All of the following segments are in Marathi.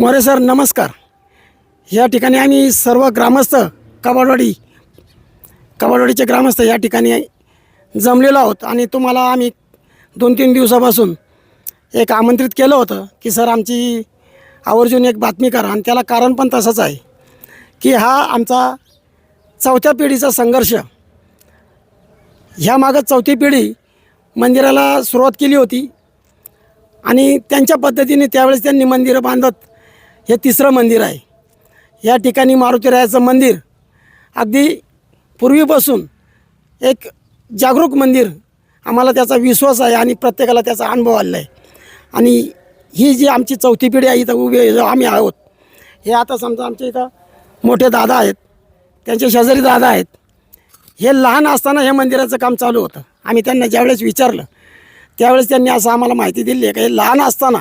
मोरे सर नमस्कार. या ठिकाणी आम्ही सर्व ग्रामस्थ कबाडवाडी कबाडवाडीचे ग्रामस्थ या ठिकाणी जमलेलो आहोत आणि तुम्हाला आम्ही दोन तीन दिवसापासून एक आमंत्रित केलं होतं की सर आमची आवर्जून एक बातमी करा. आणि त्याला कारण पण तसंच आहे की हा आमचा चौथ्या पिढीचा संघर्ष. ह्या मागं चौथी पिढी मंदिराला सुरुवात केली होती आणि त्यांच्या पद्धतीने त्यावेळेस त्यांनी मंदिरं बांधत हे तिसरं मंदिर आहे. या ठिकाणी मारुतीरायाचं मंदिर अगदी पूर्वीपासून एक जागरूक मंदिर आम्हाला त्याचा विश्वास आहे आणि प्रत्येकाला त्याचा अनुभव आलेला आहे. आणि ही जी आमची चौथी पिढी आहे इथं उभी आम्ही आहोत हे आता समजा आमच्या इथं मोठे दादा आहेत त्यांचे शेजारी दादा आहेत हे लहान असताना हे मंदिराचं काम चालू होतं. आम्ही त्यांना ज्यावेळेस विचारलं त्यावेळेस त्यांनी असं आम्हाला माहिती दिली आहे का हे लहान असताना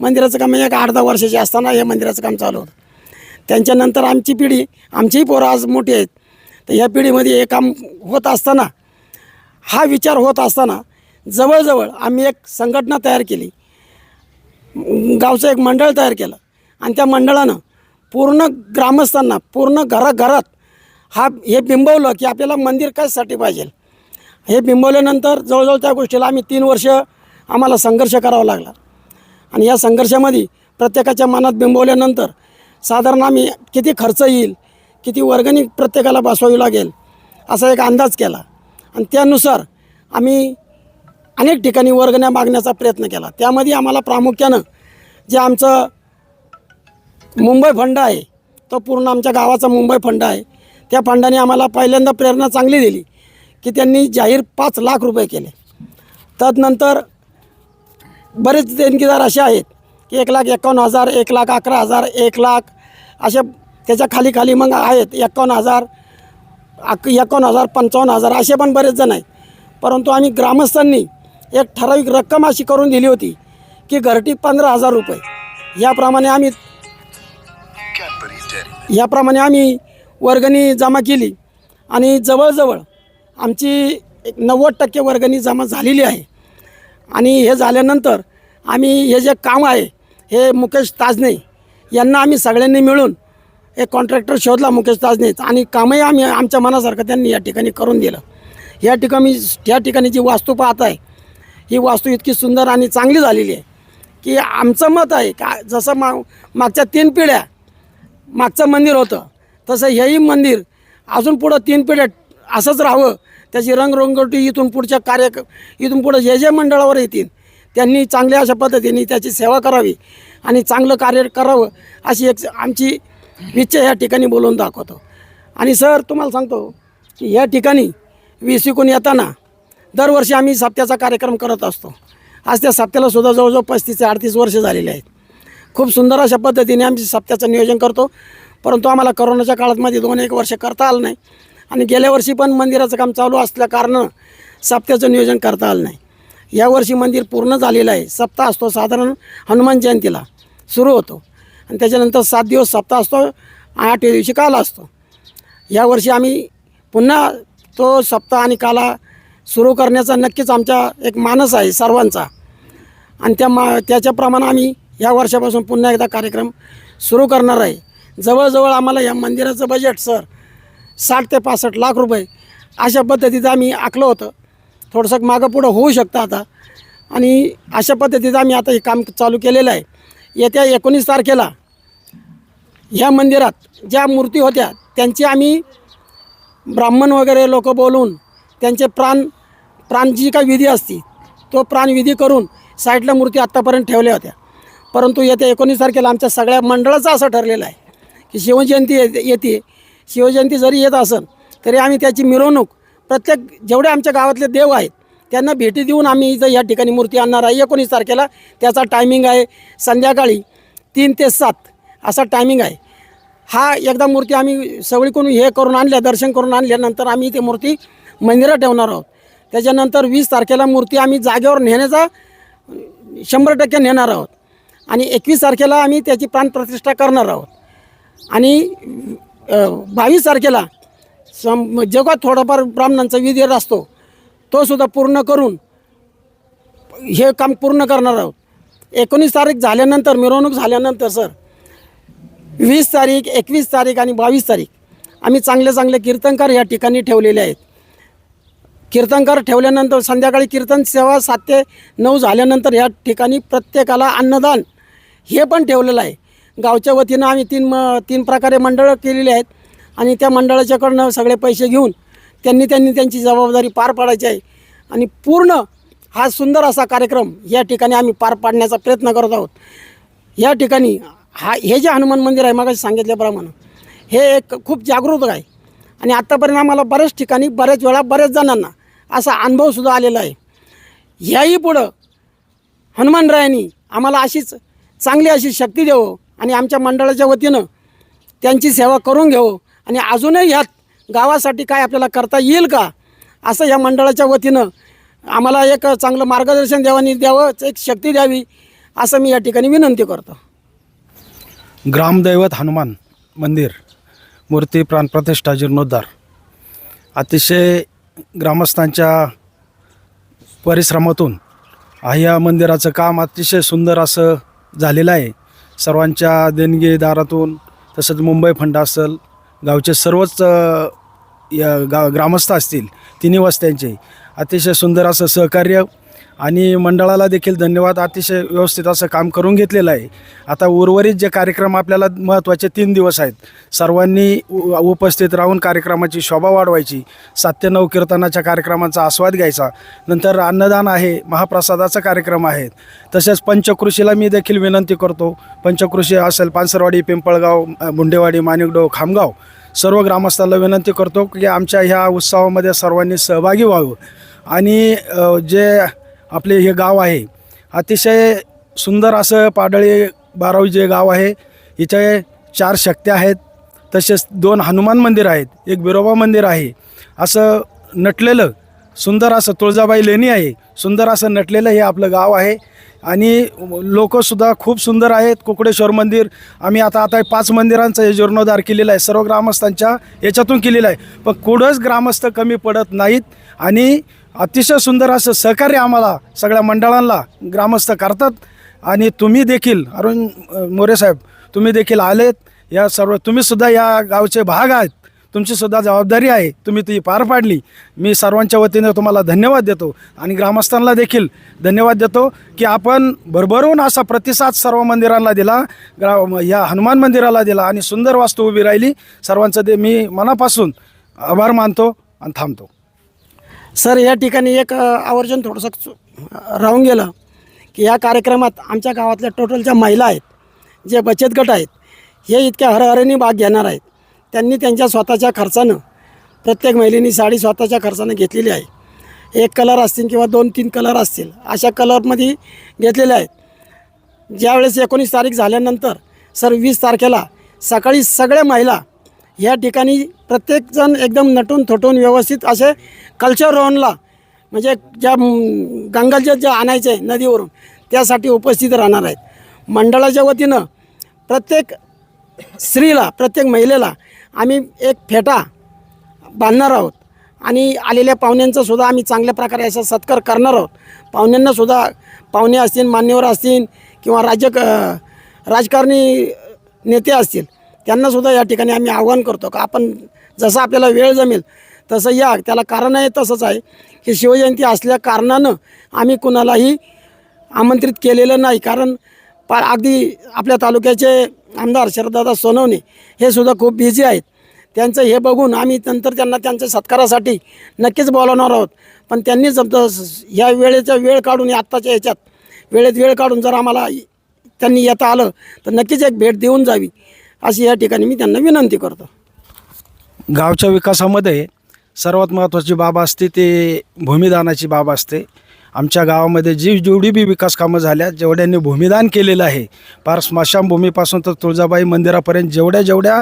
मंदिराचं काम एक आठ दहा वर्षाचे असताना हे मंदिराचं काम चालू होतं. त्यांच्यानंतर आमची पिढी आमचीही पोरं आज मोठी आहेत. तर ह्या पिढीमध्ये हे काम होत असताना हा विचार होत असताना जवळजवळ आम्ही एक संघटना तयार केली. गावचं एक मंडळ तयार केलं. आणि त्या मंडळानं पूर्ण ग्रामस्थांना पूर्ण घराघरात हा हे बिंबवलं की आपल्याला मंदिर कशासाठी पाहिजे? हे बिंबवल्यानंतर जवळजवळ त्या गोष्टीला आम्ही तीन वर्ष आम्हाला संघर्ष करावा लागला. आणि या संघर्षामध्ये प्रत्येकाच्या मनात बिंबवल्यानंतर साधारण आम्ही किती खर्च येईल किती वर्गणी प्रत्येकाला बसवावी लागेल असा एक अंदाज केला. आणि त्यानुसार आम्ही अनेक ठिकाणी वर्गण्या मागण्याचा प्रयत्न केला. त्यामध्ये आम्हाला प्रामुख्यानं जे आमचं मुंबई फंड आहे तो पूर्ण आमच्या गावाचा मुंबई फंड आहे त्या फंडाने आम्हाला पहिल्यांदा प्रेरणा चांगली दिली की त्यांनी जाहीर पाच लाख रुपये केले. तदनंतर बरेच देणगीदार असे आहेत की एक लाख एकावन्न हजार एक लाख अकरा हजार एक लाख असे त्याच्याखाली खाली मग आहेत एकावन्न हजार अक एकावन्न हजार पंचावन्न हजार असे पण बरेच जण आहेत. परंतु आम्ही ग्रामस्थांनी एक ठराविक रक्कम अशी करून दिली होती की घरटी पंधरा हजार रुपये. याप्रमाणे आम्ही याप्रमाणे आम्ही वर्गणी जमा केली आणि जवळजवळ आमची एक नव्वद टक्के वर्गणी जमा झालेली आहे. आणि हे झाल्यानंतर आम्ही हे जे काम आहे हे मुकेश ताजने यांना आम्ही सगळ्यांनी मिळून एक कॉन्ट्रॅक्टर शोधला मुकेश ताजनेच आणि कामही आम्ही आमच्या मनासारखं त्यांनी या ठिकाणी करून दिलं. या ठिकाणी या ठिकाणी जी वास्तू पाहत आहे ही वास्तू इतकी सुंदर आणि चांगली झालेली आहे की आमचं मत आहे का जसं मा मागच्या तीन पिढ्या मागचं मंदिर होतं तसं हेही मंदिर अजून पुढं तीन पिढ्या असंच राहावं त्याची रंगरंगोटी इथून पुढच्या कार्य इथून पुढं जे जे मंडळावर येतील त्यांनी चांगल्या अशा पद्धतीने त्याची सेवा करावी आणि चांगलं कार्य करावं अशी एक आमची इच्छा या ठिकाणी बोलून दाखवतो. आणि सर तुम्हाला सांगतो की या ठिकाणी विसिकून येताना दरवर्षी आम्ही सप्त्याचा कार्यक्रम करत असतो. आज त्या सप्त्याला सुद्धा जवळजवळ पस्तीस ते अडतीस वर्ष झालेले आहेत. खूप सुंदर अशा पद्धतीने आम्ही सप्त्याचं नियोजन करतो. परंतु आम्हाला करोनाच्या काळातमध्ये दोन एक वर्ष करता आलं नाही. आणि गेल्या वर्षी पण मंदिराचं काम चालू असल्या कारणानं सप्त्याचं नियोजन करता आलं नाही. यावर्षी मंदिर पूर्ण झालेलं आहे. सप्ताह असतो साधारण हनुमान जयंतीला. सुरू होतो. आणि त्याच्यानंतर सात दिवस सप्ताह असतो आठव्या दिवशी काला असतो. यावर्षी आम्ही पुन्हा तो सप्ताह आणि काला सुरू करण्याचा नक्कीच आमचा एक मानस आहे सर्वांचा. आणि त्या मा त्याच्याप्रमाणे आम्ही या वर्षापासून पुन्हा एकदा कार्यक्रम सुरू करणार आहे. जवळजवळ आम्हाला या मंदिराचं बजेट सर साठ ते पासष्ट लाख रुपये अशा पद्धतीचं आम्ही आखलं होतं. थोडंसं मागं पुढं होऊ शकतं आता. आणि अशा पद्धतीचं आम्ही आता हे काम चालू केलेलं आहे. येत्या एकोणीस तारखेला ह्या मंदिरात ज्या मूर्ती होत्या त्यांची आम्ही ब्राह्मण वगैरे लोक बोलून त्यांचे प्राण प्राण जी काय विधी असती तो प्राणविधी करून साईडला मूर्ती आत्तापर्यंत ठेवल्या होत्या. परंतु येत्या एकोणीस तारखेला आमच्या सगळ्या मंडळाचं असं ठरलेलं आहे की शिवजयंती येते. येते शिवजयंती जरी येत असेल तरी आम्ही त्याची मिरवणूक प्रत्येक जेवढे आमच्या गावातले देव आहेत त्यांना भेटी देऊन आम्ही इथं या ठिकाणी मूर्ती आणणार आहे. एकोणीस तारखेला त्याचा टायमिंग आहे संध्याकाळी तीन ते सात असा टायमिंग आहे. हा एकदा मूर्ती आम्ही सगळीकडून हे करून आणल्या दर्शन करून आणल्यानंतर आम्ही ते मूर्ती मंदिरात ठेवणार आहोत. त्याच्यानंतर वीस तारखेला मूर्ती आम्ही जागेवर नेण्याचा शंभर टक्के नेणार आहोत. आणि एकवीस तारखेला आम्ही त्याची प्राणप्रतिष्ठा करणार आहोत. आणि बावीस तारखेला सम जेव्हा थोडाफार ब्राह्मणांचा विधी असतो. तो सुद्धा पूर्ण करून हे काम पूर्ण करणार आहोत. एकोणीस तारीख झाल्यानंतर मिरवणूक झाल्यानंतर सर वीस तारीख एकवीस तारीख आणि बावीस तारीख आम्ही चांगले चांगले कीर्तनकार या ठिकाणी ठेवलेले आहेत. कीर्तनकार ठेवल्यानंतर संध्याकाळी कीर्तन सेवा सात ते नऊ झाल्यानंतर या ठिकाणी प्रत्येकाला अन्नदान हे पण ठेवलेलं आहे. गावच्या वतीनं आम्ही तीन म तीन प्रकारे मंडळं केलेली आहेत. आणि त्या मंडळाच्याकडनं सगळे पैसे घेऊन त्यांनी त्यांनी त्यांची जबाबदारी पार पाडायची आहे. आणि पूर्ण हा सुंदर असा कार्यक्रम या ठिकाणी आम्ही पार पाडण्याचा प्रयत्न करत आहोत. या ठिकाणी हा हे जे हनुमान मंदिर आहे मग सांगितल्याप्रमाणे हे एक खूप जागृत आहे. आणि आत्तापर्यंत आम्हाला बऱ्याच ठिकाणी बऱ्याच वेळा बऱ्याच जणांना असा अनुभवसुद्धा आलेला आहे. ह्याही पुढं हनुमानरायांनी आम्हाला अशीच चांगली अशी शक्ती देवो आणि आमच्या मंडळाच्या वतीनं त्यांची सेवा करून घेऊ आणि अजूनही ह्यात गावासाठी काय आपल्याला करता येईल का? असं या मंडळाच्या वतीनं आम्हाला एक चांगलं मार्गदर्शन द्यावानी द्यावं एक शक्ती द्यावी असं मी या ठिकाणी विनंती करतो. ग्रामदैवत हनुमान मंदिर मूर्ती प्राणप्रतिष्ठा जीर्णोद्धार. अतिशय ग्रामस्थांच्या परिश्रमातून हा या मंदिराचं काम अतिशय सुंदर असं झालेलं आहे. सर्वांच्या देणगीदारातून तसंच मुंबई फंड असेल गावचे सर्वच या गा ग्रामस्थ असतील तिन्ही वस्त्यांचे. अतिशय सुंदर असं सहकार्य आणि मंडळाला देखील धन्यवाद. अतिशय व्यवस्थित असं काम करून घेतलेलं आहे. आता उर्वरित जे कार्यक्रम आपल्याला महत्त्वाचे तीन दिवस आहेत. सर्वांनी उपस्थित राहून कार्यक्रमाची शोभा वाढवायची. सात नऊ कीर्तनाच्या कार्यक्रमाचा आस्वाद घ्यायचा. नंतर अन्नदान आहे महाप्रसादाचा कार्यक्रम आहेत तसेच पंचकृषीला मी देखील विनंती करतो. पंचकृषी असेल पानसरवाडी पिंपळगाव मुंडेवाडी माणिकडो खामगाव सर्व ग्रामस्थांना विनंती करतो की आमच्या ह्या उत्सवामध्ये सर्वांनी सहभागी व्हावं. आणि जे आपले हे गाव आहे. अतिशय सुंदर असं पाडळी बारावी जे गाव आहे इथे चार शक्त्या आहेत. तसेच दोन हनुमान मंदिर आहेत एक बिरोबा मंदिर आहे. असं नटलेलं सुंदर असं तुळजाबाई लेणी आहे सुंदर असं नटलेलं हे आपलं गाव आहे. आणि लोकंसुद्धा खूप सुंदर आहेत. कुकडेश्वर मंदिर आम्ही आता आता पाच मंदिरांचं हे जीर्णोद्धार केलेला आहे. सर्व ग्रामस्थांच्या याच्यातून केलेलं आहे. पण कुठंच ग्रामस्थ कमी पडत नाहीत. आणि अतिशय सुंदर असं सहकार्य आम्हाला सगळ्या मंडळांना ग्रामस्थ करतात. आणि तुम्ही देखील अरुण मोरे साहेब तुम्ही देखील आलेत. या सर्व तुम्हीसुद्धा या गावचे भाग आहेत. तुमचीसुद्धा जबाबदारी आहे. तुम्ही ती पार पाडली. मी सर्वांच्या वतीने तुम्हाला धन्यवाद देतो. आणि ग्रामस्थांना देखील धन्यवाद देतो की आपण भरभरून असा प्रतिसाद सर्व मंदिरांना दिला ग्रा या हनुमान मंदिराला दिला आणि सुंदर वास्तू उभी राहिली. सर्वांचं ते मी मनापासून आभार मानतो आणि थांबतो. सर या ठिकाणी एक आवर्जन आवर्जून थोडंसं राहून गेलं की या कार्यक्रमात आमच्या गावातल्या टोटलच्या महिला आहेत जे बचत गट आहेत हे इतक्या हरहरेने भाग घेणार आहेत. त्यांनी त्यांच्या स्वतःच्या खर्चानं प्रत्येक महिलेनी साडी स्वतःच्या खर्चानं घेतलेली आहे. एक कलर असतील किंवा दोन तीन कलर असतील अशा कलरमध्ये घेतलेले आहेत. ज्यावेळेस एकोणीस तारीख झाल्यानंतर सर वीस तारखेला सकाळी सगळ्या महिला या ठिकाणी प्रत्येकजण एकदम नटून थोटून व्यवस्थित असे कल्चर रोहनला म्हणजे ज्या म, गंगाजल जे आणायचे आहे नदीवरून त्यासाठी उपस्थित राहणार आहेत. मंडळाच्या वतीनं प्रत्येक स्त्रीला प्रत्येक महिलेला आम्ही एक फेटा बांधणार आहोत. आणि आलेल्या पाहुण्यांचासुद्धा आम्ही चांगल्या प्रकारे असा सत्कार करणार आहोत. पाहुण्यांनासुद्धा पाहुणे असतील मान्यवर असतील किंवा राज्य राजकारणी नेते असतील त्यांनासुद्धा या ठिकाणी आम्ही आव्हान करतो का आपण जसं आपल्याला वेळ जमेल तसं या. त्याला कारण आहे तसंच आहे की शिवजयंती असल्या कारणानं आम्ही कुणालाही आमंत्रित केलेलं नाही. कारण पा अगदी आपल्या तालुक्याचे आमदार शरददादा सोनवणे हे सुद्धा खूप बिझी आहेत. त्यांचं हे बघून आम्ही नंतर त्यांना त्यांच्या सत्कारासाठी नक्कीच बोलावणार आहोत. पण त्यांनी समजा ह्या वेळेचा वेळ काढून या आत्ताच्या ह्याच्यात वेळेत वेळ काढून जर आम्हाला त्यांनी येता आलं तर नक्कीच एक भेट देऊन जावी. अशी या ठिकाणी मी त्यांना विनंती करतो. गावच्या विकासामध्ये सर्वात महत्त्वाची बाब असते ते भूमिदानाची बाब असते. आमच्या गावामध्ये जी जेवढी बी विकास कामं झाल्या जेवढ्यांनी भूमिदान केलेलं आहे पार स्मशानभूमीपासून तर तुळजाबाई मंदिरापर्यंत जेवढ्या जेवढ्या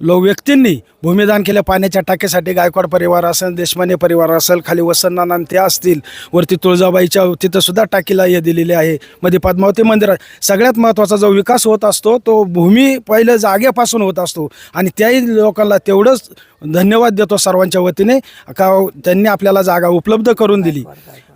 लो व्यक्तींनी भूमिदान केलं पाण्याच्या टाकीसाठी गायकवाड परिवार असेल देशमाने परिवार असेल खाली वसंतनाना ते असतील वरती तुळजाबाईच्या तिथंसुद्धा टाकीला हे दिलेले आहे मध्ये पद्मावती मंदिर सगळ्यात महत्त्वाचा जो विकास होत असतो तो भूमी पहिलं जागेपासून होत असतो. आणि त्याही लोकांना तेवढंच धन्यवाद देतो सर्वांच्या वतीने. का त्यांनी आपल्याला जागा उपलब्ध करून दिली.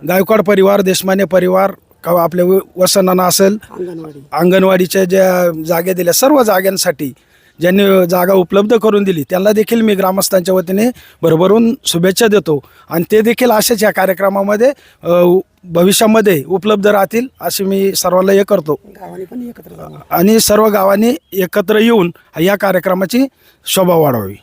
गायकवाड परिवार देशमाने परिवार का आपले व- वसंतनाना असेल. अंगणवाडी. अंगणवाडीच्या ज्या जागे दिल्या सर्व जागांसाठी ज्यांनी जागा उपलब्ध करून दिली त्यांना देखील मी ग्रामस्थांच्या वतीने भरभरून शुभेच्छा देतो. आणि ते देखील अशाच या कार्यक्रमामध्ये भविष्यामध्ये उपलब्ध राहतील असे मी सर्वांना हे करतो. आणि सर्व गावांनी एकत्र येऊन या कार्यक्रमाची शोभा वाढवावी.